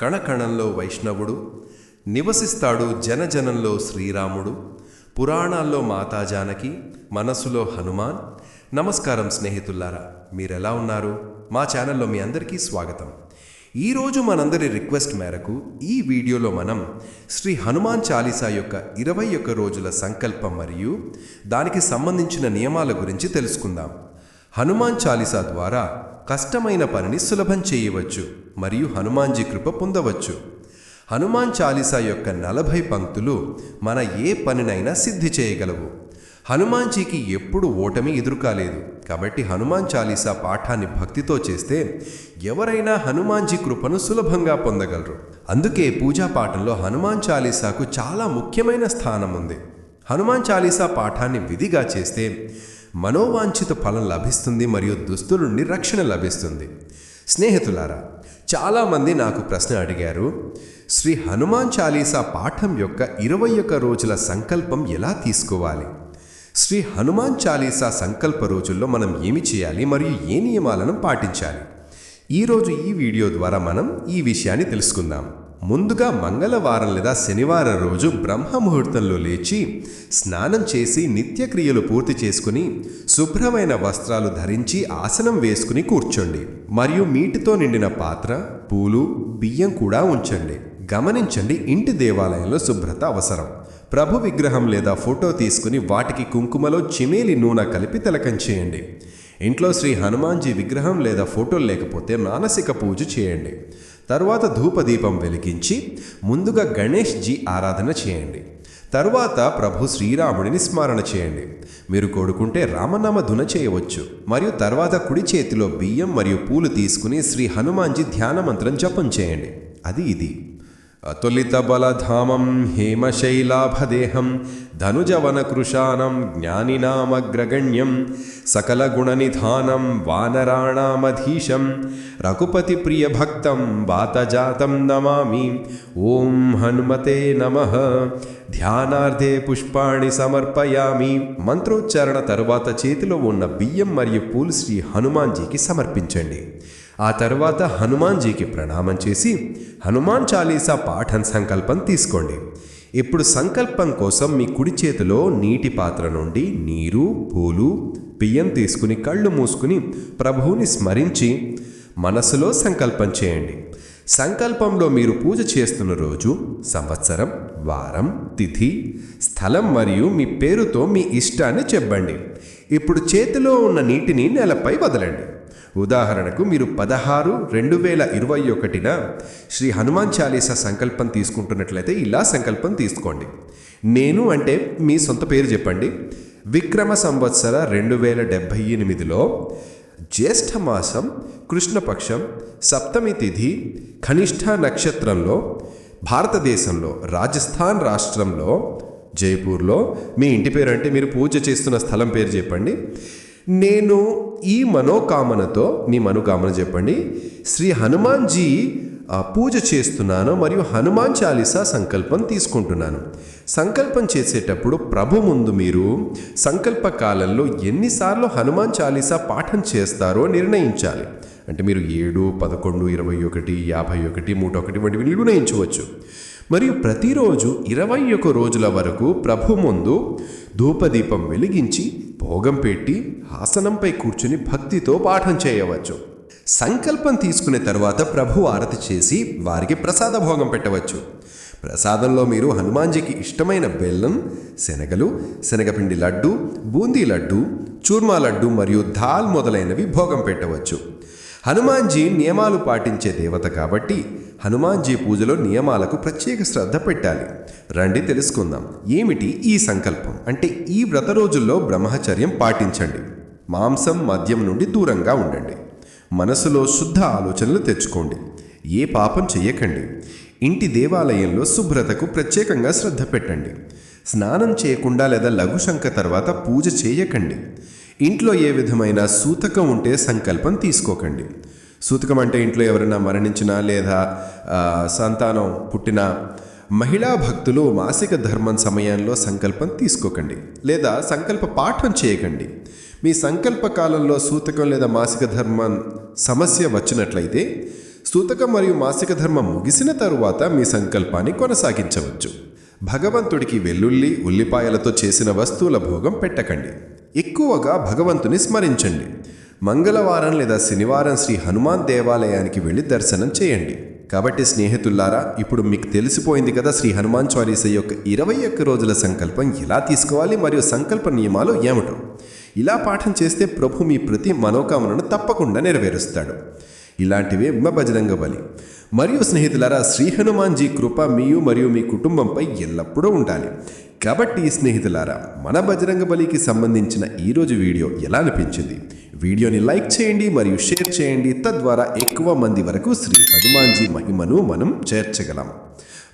కణకణంలో వైష్ణవుడు నివసిస్తాడు జనజనంలో శ్రీరాముడు పురాణాల్లో మాతాజానకి మనసులో హనుమాన్. నమస్కారం స్నేహితుల్లారా మీరెలా ఉన్నారు? మా ఛానల్లో మీ అందరికీ స్వాగతం. ఈరోజు మనందరి రిక్వెస్ట్ మేరకు ఈ వీడియోలో మనం శ్రీ హనుమాన్ చాలీసా యొక్క ఇరవై ఒక్క రోజుల సంకల్పం మరియు దానికి సంబంధించిన నియమాల గురించి తెలుసుకుందాం. హనుమాన్ చాలీసా ద్వారా కష్టమైన పనిని సులభం చేయవచ్చు మరియు హనుమాన్జీ కృప పొందవచ్చు. హనుమాన్ చాలీసా యొక్క నలభై పంక్తులు మన ఏ పనినైనా సిద్ధి చేయగలవు. హనుమాన్జీకి ఎప్పుడు ఓటమి ఎదురుకాలేదు. కాబట్టి హనుమాన్ చాలీసా పాఠాన్ని భక్తితో చేస్తే ఎవరైనా హనుమాన్జీ కృపను సులభంగా పొందగలరు. అందుకే పూజా పాఠంలో హనుమాన్ చాలీసాకు చాలా ముఖ్యమైన స్థానం ఉంది. హనుమాన్ చాలీసా పాఠాన్ని విధిగా చేస్తే మనోవాంఛిత ఫలం లభిస్తుంది మరియు దుస్తుల నుండి రక్షణ లభిస్తుంది. స్నేహితులారా చాలామంది నాకు ప్రశ్న అడిగారు శ్రీ హనుమాన్ చాలీసా పాఠం యొక్క ఇరవై ఒక్క రోజుల సంకల్పం ఎలా తీసుకోవాలి? శ్రీ హనుమాన్ చాలీసా సంకల్ప రోజుల్లో మనం ఏమి చేయాలి మరియు ఏ నియమాలను పాటించాలి? ఈరోజు ఈ వీడియో ద్వారా మనం ఈ విషయాన్ని తెలుసుకుందాం. ముందుగా మంగళవారం లేదా శనివారం రోజు బ్రహ్మ ముహూర్తంలో లేచి స్నానం చేసి నిత్యక్రియలు పూర్తి చేసుకుని శుభ్రమైన వస్త్రాలు ధరించి ఆసనం వేసుకుని కూర్చోండి. మరియు మీటితో నిండిన పాత్ర పూలు బియ్యం కూడా ఉంచండి. గమనించండి ఇంటి దేవాలయంలో శుభ్రత అవసరం. ప్రభు విగ్రహం లేదా ఫోటో తీసుకుని వాటికి కుంకుమలో చిమేలి నూనె కలిపి తిలకం చేయండి. ఇంట్లో శ్రీ హనుమాన్జీ విగ్రహం లేదా ఫోటో లేకపోతే మానసిక పూజ చేయండి. తరువాత ధూపదీపం వెలిగించి ముందుగా గణేష్ జీ ఆరాధన చేయండి. తరువాత ప్రభు శ్రీరాముడిని స్మరణ చేయండి. మీరు కోరుకుంటే రామనామ ధున చేయవచ్చు. మరియు తర్వాత కుడి చేతిలో బియ్యం మరియు పూలు తీసుకుని శ్రీ హనుమాన్జీ ధ్యాన మంత్రం జపం చేయండి. అది ఇది. అతులితబలధామం హేమశైలాభదేహం ధనుజవనకృశానం జ్ఞానినామగ్రగణ్యం సకలగుణనిధానం వానరాణామధీశం రఘుపతి ప్రియభక్తం వాతజాతం నమామి ఓం హనుమతే నమ ధ్యానార్థే పుష్పాణి సమర్పయామి మంత్రోచ్చారణ తరువాత చేతిలో ఉన్న బియ్యం మరియు పూలు శ్రీ హనుమాన్జీకి సమర్పించండి। ఆ తర్వాత హనుమాన్జీకి ప్రణామం చేసి హనుమాన్ చాలీసా పాఠం సంకల్పం తీసుకోండి. ఇప్పుడు సంకల్పం కోసం మీ కుడి చేతిలో నీటి పాత్ర నుండి నీరు పూలు బియ్యం తీసుకుని కళ్ళు మూసుకుని ప్రభువుని స్మరించి మనసులో సంకల్పం చేయండి. సంకల్పంలో మీరు పూజ చేస్తున్న రోజు సంవత్సరం వారం తిథి స్థలం మరియు మీ పేరుతో మీ ఇష్టాన్ని చెప్పండి. ఇప్పుడు చేతిలో ఉన్న నీటిని నేలపై వదలండి. ఉదాహరణకు మీరు పదహారు రెండు వేల ఇరవై ఒకటిన శ్రీ హనుమాన్ చాలీసా సంకల్పం తీసుకుంటున్నట్లయితే ఇలా సంకల్పం తీసుకోండి. నేను అంటే మీ సొంత పేరు చెప్పండి. విక్రమ సంవత్సర రెండు వేల డెబ్భై ఎనిమిదిలో జ్యేష్ఠ మాసం కృష్ణపక్షం సప్తమి తిథి కనిష్ఠ నక్షత్రంలో భారతదేశంలో రాజస్థాన్ రాష్ట్రంలో జైపూర్లో మీ ఇంటి పేరు అంటే మీరు పూజ చేస్తున్న స్థలం పేరు చెప్పండి. నేను ఈ మనోకామనతో మీ మనోకామన చెప్పండి. శ్రీ హనుమాన్జీ పూజ చేస్తున్నాను మరియు హనుమాన్ చాలీసా సంకల్పం తీసుకుంటున్నాను. సంకల్పం చేసేటప్పుడు ప్రభు ముందు మీరు సంకల్ప కాలంలో ఎన్నిసార్లు హనుమాన్ చాలీసా పాఠం చేస్తారో నిర్ణయించాలి. అంటే మీరు ఏడు పదకొండు ఇరవై ఒకటి యాభై ఒకటి మూట ఒకటి వంటివి నిర్ణయించవచ్చు. మరియు ప్రతిరోజు ఇరవై ఒక రోజుల వరకు ప్రభు ముందు ధూపదీపం వెలిగించి భోగం పెట్టి ఆసనంపై కూర్చుని భక్తితో పాఠం చేయవచ్చు. సంకల్పం తీసుకునే తర్వాత ప్రభు ఆరతి చేసి వారికి ప్రసాద భోగం పెట్టవచ్చు. ప్రసాదంలో మీరు హనుమాన్జీకి ఇష్టమైన బెల్లం శనగలు శనగపిండి లడ్డు బూందీ లడ్డు చూర్మా లడ్డు మరియు దాల్ మొదలైనవి భోగం పెట్టవచ్చు. హనుమాన్జీ నియమాలు పాటించే దేవత కాబట్టి హనుమాన్జీ పూజలో నియమాలకు ప్రత్యేక శ్రద్ధ పెట్టాలి. రండి తెలుసుకుందాం. ఏమిటి ఈ సంకల్పం? అంటే ఈ వ్రత రోజుల్లో బ్రహ్మచర్యం పాటించండి. మాంసం మద్యం నుండి దూరంగా ఉండండి. మనసులో శుద్ధ ఆలోచనలు తెచ్చుకోండి. ఏ పాపం చేయకండి ఇంటి దేవాలయంలో శుభ్రతకు ప్రత్యేకంగా శ్రద్ధ పెట్టండి. స్నానం చేయకుండా లేదా లఘుశంక తర్వాత పూజ చేయకండి. ఇంట్లో ఏ విధమైన సూతకం ఉంటే సంకల్పం తీసుకోకండి. సూతకం అంటే ఇంట్లో ఎవరైనా మరణించినా లేదా సంతానం పుట్టినా మహిళా భక్తులు మాసిక ధర్మం సమయంలో సంకల్పం తీసుకోకండి. లేదా సంకల్ప పాఠం చేయకండి. మీ సంకల్ప కాలంలో సూతకం లేదా మాసిక ధర్మం సమస్య వచ్చినట్లయితే సూతకం మరియు మాసిక ధర్మం ముగిసిన తరువాత మీ సంకల్పాన్ని కొనసాగించవచ్చు. భగవంతుడికి వెల్లుల్లి ఉల్లిపాయలతో చేసిన వస్తువుల భోగం పెట్టకండి. ఎక్కువగా భగవంతుని స్మరించండి. మంగళవారం లేదా శనివారం శ్రీ హనుమాన్ దేవాలయానికి వెళ్ళి దర్శనం చేయండి. కాబట్టి స్నేహితుల్లారా ఇప్పుడు మీకు తెలిసిపోయింది కదా శ్రీ హనుమాన్ చాలీస యొక్క ఇరవై ఒక్క రోజుల సంకల్పం ఎలా తీసుకోవాలి మరియు సంకల్ప నియమాలు ఏమిటో. ఇలా పాఠం చేస్తే ప్రభు మీ ప్రతి మనోకామనను తప్పకుండా నెరవేరుస్తాడు. ఇలాంటివే బజరంగ బలి. మరియు స్నేహితులారా శ్రీ హనుమాన్జీ కృప మీయు మరియు మీ కుటుంబంపై ఎల్లప్పుడూ ఉండాలి. కాబట్టి స్నేహితులారా మన బజరంగ బలికి సంబంధించిన ఈరోజు వీడియో ఎలా అనిపించింది? వీడియోని లైక్ చేయండి మరియు షేర్ చేయండి. తద్వారా ఎక్కువ మంది వరకు శ్రీ హనుమాన్జీ మహిమను మనం చేర్చగలం.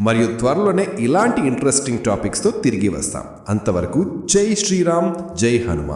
మరియు త్వరలోనే ఇలాంటి ఇంట్రెస్టింగ్ టాపిక్స్తో తిరిగి వస్తాం. అంతవరకు జై శ్రీరామ్ జై హనుమాన్.